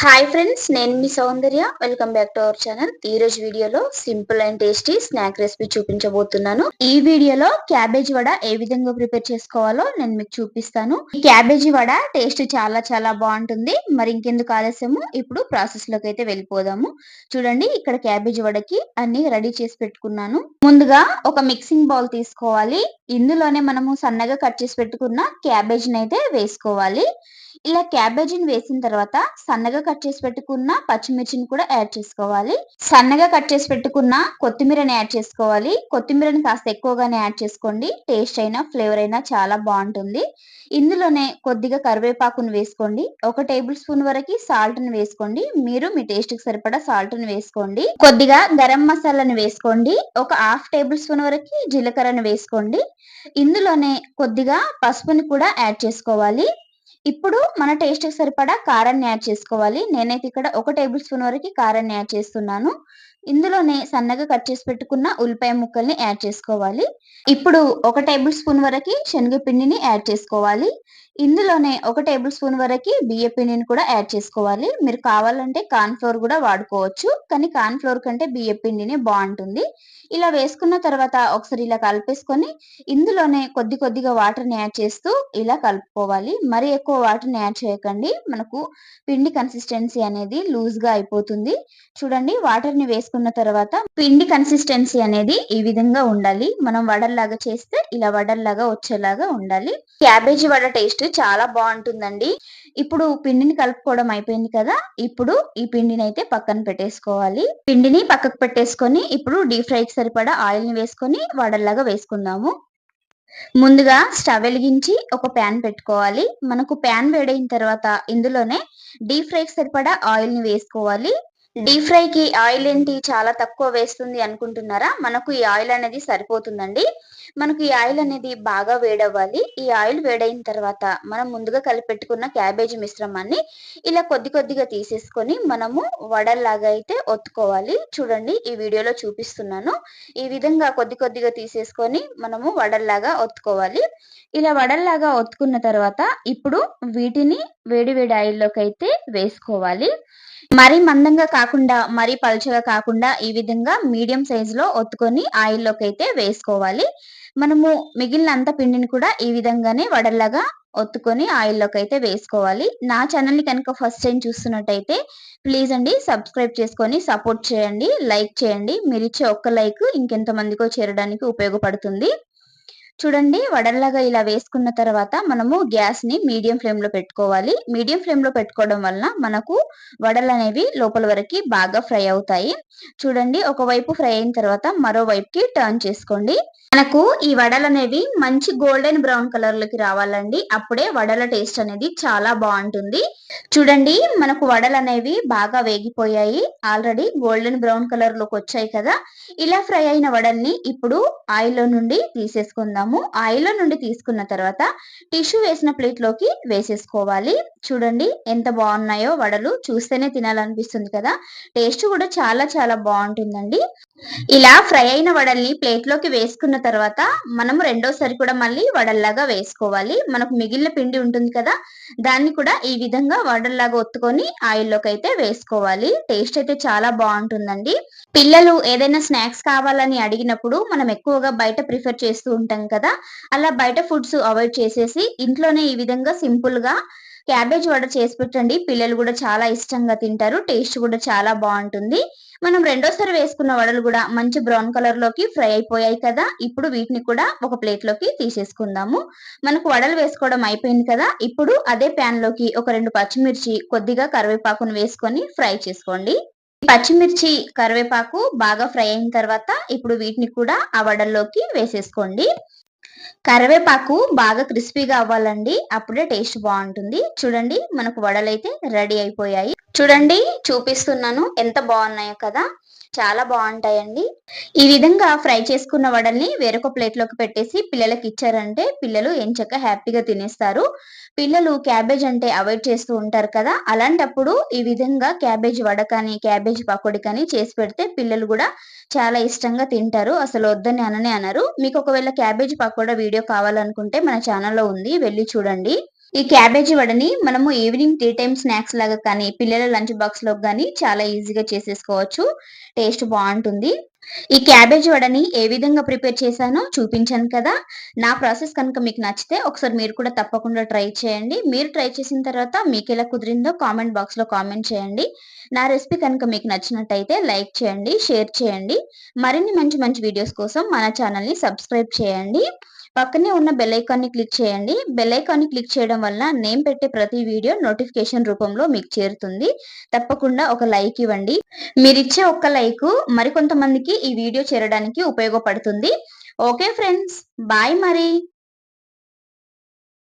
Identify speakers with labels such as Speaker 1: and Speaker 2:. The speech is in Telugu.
Speaker 1: హాయ్ ఫ్రెండ్స్ నేను మీ Soundarya. Welcome back to our channel ఈ రోజు వీడియోలో simple and tasty snack recipe చూపించబోతున్నాను. ఈ వీడియోలో క్యాబేజ్ వడ ఏ విధంగా ప్రిపేర్ చేసుకోవాలో నేను మీకు చూపిస్తాను. ఈ క్యాబేజీ వడ టేస్ట్ చాలా చాలా బాగుంటుంది. మరి ఇంకెందుకు ఆలస్యము? ఇప్పుడు ప్రాసెస్లోకి అయితే వెళ్ళిపోదాము. చూడండి ఇక్కడ క్యాబేజ్ వడకి అన్ని రెడీ చేసి పెట్టుకున్నాను. ముందుగా ఒక మిక్సింగ్ బౌల్ తీసుకోవాలి. ఇందులోనే మనము సన్నగా కట్ చేసి పెట్టుకున్న క్యాబేజ్ అయితే వేసుకోవాలి. ఇలా క్యాబేజీని వేసిన తర్వాత సన్నగా కట్ చేసి పెట్టుకున్న పచ్చిమిర్చిని కూడా యాడ్ చేసుకోవాలి. సన్నగా కట్ చేసి పెట్టుకున్న కొత్తిమీరని యాడ్ చేసుకోవాలి. కొత్తిమీరని కాస్త ఎక్కువగానే యాడ్ చేసుకోండి. టేస్ట్ అయినా ఫ్లేవర్ అయినా చాలా బాగుంటుంది. ఇందులోనే కొద్దిగా కరివేపాకును వేసుకోండి. ఒక టేబుల్ స్పూన్ వరకు సాల్ట్ని వేసుకోండి. మీరు మీ టేస్ట్కి సరిపడా సాల్ట్ని వేసుకోండి. కొద్దిగా గరం మసాలాని వేసుకోండి. ఒక హాఫ్ టేబుల్ స్పూన్ వరకు జీలకర్రను వేసుకోండి. ఇందులోనే కొద్దిగా పసుపుని కూడా యాడ్ చేసుకోవాలి. ఇప్పుడు మన టేస్ట్కి సరిపడా కారాన్ని యాడ్ చేసుకోవాలి. నేనైతే ఇక్కడ ఒక టేబుల్ స్పూన్ వరకు కారాన్ని యాడ్ చేస్తున్నాను. ఇందులోనే సన్నగా కట్ చేసి పెట్టుకున్న ఉల్లిపాయ ముక్కల్ని యాడ్ చేసుకోవాలి. ఇప్పుడు ఒక టేబుల్ స్పూన్ వరకు శనగపిండిని యాడ్ చేసుకోవాలి. ఇందులోనే ఒక టేబుల్ స్పూన్ వరకు బియ్య పిండిని కూడా యాడ్ చేసుకోవాలి. మీరు కావాలంటే కార్న్ ఫ్లోర్ కూడా వాడుకోవచ్చు. కానీ కార్న్ ఫ్లోర్ కంటే బియ్య పిండినే బాగుంటుంది. ఇలా వేసుకున్న తర్వాత ఒకసారి ఇలా కలిపేసుకొని ఇందులోనే కొద్ది కొద్దిగా వాటర్ని యాడ్ చేస్తూ ఇలా కలుపుకోవాలి. మరి ఎక్కువ వాటర్ని యాడ్ చేయకండి. మనకు పిండి కన్సిస్టెన్సీ అనేది లూజ్గా అయిపోతుంది. చూడండి వాటర్ని వేసుకున్న తర్వాత పిండి కన్సిస్టెన్సీ అనేది ఈ విధంగా ఉండాలి. మనం వడల్లాగా చేస్తే ఇలా వడల్లాగా వచ్చేలాగా ఉండాలి. క్యాబేజీ వడ టేస్ట్ చాలా బాగుంటుందండి. ఇప్పుడు పిండిని కలుపుకోవడం అయిపోయింది కదా ఇప్పుడు ఈ పిండిని అయితే పక్కన పెట్టేసుకోవాలి. పిండిని పక్కకు పెట్టేసుకొని ఇప్పుడు డీప్ ఫ్రైకి సరిపడా ఆయిల్ని వేసుకొని వడల్లాగా వేసుకుందాము. ముందుగా స్టవ్ వెలిగించి ఒక ప్యాన్ పెట్టుకోవాలి. మనకు ప్యాన్ వేడైన తర్వాత ఇందులోనే డీప్ ఫ్రైకి సరిపడా ఆయిల్ని వేసుకోవాలి. డీప్ ఫ్రై కి ఆయిల్ ఏంటి చాలా తక్కువ వేస్తుంది అనుకుంటున్నారా? మనకు ఈ ఆయిల్ అనేది సరిపోతుందండి. మనకు ఈ ఆయిల్ అనేది బాగా వేడవ్వాలి. ఈ ఆయిల్ వేడైన తర్వాత మనం ముందుగా కలిపెట్టుకున్న క్యాబేజీ మిశ్రమాన్ని ఇలా కొద్ది కొద్దిగా తీసేసుకొని మనము వడల్లాగా అయితే ఒత్తుకోవాలి. చూడండి ఈ వీడియోలో చూపిస్తున్నాను. ఈ విధంగా కొద్ది కొద్దిగా తీసేసుకొని మనము వడల్లాగా ఒత్తుకోవాలి. ఇలా వడల్లాగా ఒత్తుకున్న తర్వాత ఇప్పుడు వీటిని వేడి వేడి ఆయిల్లోకి అయితే వేసుకోవాలి. మరీ మందంగా కాకుండా మరీ పలుచగా కాకుండా ఈ విధంగా మీడియం సైజ్లో ఒత్తుకొని ఆయిల్లోకి అయితే వేసుకోవాలి. మనము మిగిలిన అంత పిండిని కూడా ఈ విధంగానే వడల్లాగా ఒత్తుకొని ఆయిల్లోకి అయితే వేసుకోవాలి. నా ఛానల్ని కనుక ఫస్ట్ టైం చూస్తున్నట్టయితే ప్లీజ్ అండి సబ్స్క్రైబ్ చేసుకొని సపోర్ట్ చేయండి లైక్ చేయండి. మీరు ఇచ్చే ఒక్క లైక్ ఇంకెంత మందికో చేరడానికి ఉపయోగపడుతుంది. చూడండి వడల్లాగా ఇలా వేసుకున్న తర్వాత మనము గ్యాస్ని మీడియం ఫ్లేమ్లో పెట్టుకోవాలి. మీడియం ఫ్లేమ్లో పెట్టుకోవడం వలన మనకు వడలు అనేవి లోపల వరకు బాగా ఫ్రై అవుతాయి. చూడండి ఒకవైపు ఫ్రై అయిన తర్వాత మరోవైపుకి టర్న్ చేసుకోండి. మనకు ఈ వడలు అనేవి మంచి గోల్డెన్ బ్రౌన్ కలర్లోకి రావాలండి. అప్పుడే వడల టేస్ట్ అనేది చాలా బాగుంటుంది. చూడండి మనకు వడలు అనేవి బాగా వేగిపోయాయి. ఆల్రెడీ గోల్డెన్ బ్రౌన్ కలర్లోకి వచ్చాయి కదా. ఇలా ఫ్రై అయిన వడల్ని ఇప్పుడు ఆయిల్లో నుండి తీసేసుకుందాం. ఆయిల్ ఆయిల్లో నుండి తీసుకున్న తర్వాత టిష్యూ వేసిన ప్లేట్లోకి వేసేసుకోవాలి. చూడండి ఎంత బాగున్నాయో వడలు. చూస్తేనే తినాలనిపిస్తుంది కదా. టేస్ట్ కూడా చాలా చాలా బాగుంటుందండి. ఇలా ఫ్రై అయిన వడల్ని ప్లేట్లోకి వేసుకున్న తర్వాత మనము రెండోసారి కూడా మళ్ళీ వడల్లాగా వేసుకోవాలి. మనకు మిగిలిన పిండి ఉంటుంది కదా దాన్ని కూడా ఈ విధంగా వడల్లాగా ఒత్తుకొని ఆయిల్లోకి అయితే వేసుకోవాలి. టేస్ట్ అయితే చాలా బాగుంటుందండి. పిల్లలు ఏదైనా స్నాక్స్ కావాలని అడిగినప్పుడు మనం ఎక్కువగా బయట ప్రిఫర్ చేస్తూ ఉంటాం కదా అలా బయట ఫుడ్స్ అవాయిడ్ చేసేసి ఇంట్లోనే ఈ విధంగా సింపుల్గా క్యాబేజ్ వడ చేసి పెట్టండి. పిల్లలు కూడా చాలా ఇష్టంగా తింటారు. టేస్ట్ కూడా చాలా బాగుంటుంది. మనం రెండోసారి వేసుకున్న వడలు కూడా మంచి బ్రౌన్ కలర్లోకి ఫ్రై అయిపోయాయి కదా. ఇప్పుడు వీటిని కూడా ఒక ప్లేట్లోకి తీసేసుకుందాము. మనకు వడలు వేసుకోవడం అయిపోయింది కదా. ఇప్పుడు అదే ప్యాన్లోకి ఒక రెండు పచ్చిమిర్చి కొద్దిగా కరివేపాకును వేసుకొని ఫ్రై చేసుకోండి. పచ్చిమిర్చి కరివేపాకు బాగా ఫ్రై అయిన తర్వాత ఇప్పుడు వీటిని కూడా ఆ వడల్లోకి వేసేసుకోండి. కరివేపాకు బాగా క్రిస్పీగా అవ్వాలండి. అప్పుడే టేస్ట్ బాగుంటుంది. చూడండి మనకు వడలైతే రెడీ అయిపోయాయి. చూడండి చూపిస్తున్నాను ఎంత బాగున్నాయో కదా. చాలా బాగుంటాయండి. ఈ విధంగా ఫ్రై చేసుకున్న వడల్ని వేరొక ప్లేట్లోకి పెట్టేసి పిల్లలకి ఇచ్చారంటే పిల్లలు ఎంచక్క హ్యాపీగా తినేస్తారు. పిల్లలు క్యాబేజ్ అంటే అవాయిడ్ చేస్తూ ఉంటారు కదా అలాంటప్పుడు ఈ విధంగా క్యాబేజ్ వడ కానీ క్యాబేజ్ పకోడీ కానీ చేసి పెడితే పిల్లలు కూడా చాలా ఇష్టంగా తింటారు. అసలు వద్దని అననే అనరు. మీకు ఒకవేళ క్యాబేజ్ పకోడా వీడియో కావాలనుకుంటే మన ఛానల్లో ఉంది వెళ్ళి చూడండి. ఈ క్యాబేజీ వడని మనము ఈవినింగ్ టీ టైమ్ స్నాక్స్ లాగా కానీ పిల్లల లంచ్ బాక్స్లో కానీ చాలా ఈజీగా చేసేసుకోవచ్చు. టేస్ట్ బాగుంటుంది. ఈ క్యాబేజ్ వడని ఏ విధంగా ప్రిపేర్ చేశానో చూపించాను కదా. నా ప్రాసెస్ కనుక మీకు నచ్చితే ఒకసారి మీరు కూడా తప్పకుండా ట్రై చేయండి. మీరు ట్రై చేసిన తర్వాత మీకు ఎలా కుదిరిందో కామెంట్ బాక్స్లో కామెంట్ చేయండి. నా రెసిపీ కనుక మీకు నచ్చినట్టయితే లైక్ చేయండి షేర్ చేయండి. మరిన్ని మంచి మంచి వీడియోస్ కోసం మన ఛానల్ని సబ్స్క్రైబ్ చేయండి. పక్కనే ఉన్న బెల్ని క్లిక్ చేయండి. బెల్ని క్లిక్ చేయడం వల్ల నేను పెట్టే ప్రతి వీడియో నోటిఫికేషన్ రూపంలో మీకు చేరుతుంది. తప్పకుండా ఒక లైక్ ఇవ్వండి. మీరిచ్చే ఒక్క లైక్ మరికొంతమందికి ఈ వీడియో చేరడానికి ఉపయోగపడుతుంది. ఓకే ఫ్రెండ్స్ బాయ్ మరి.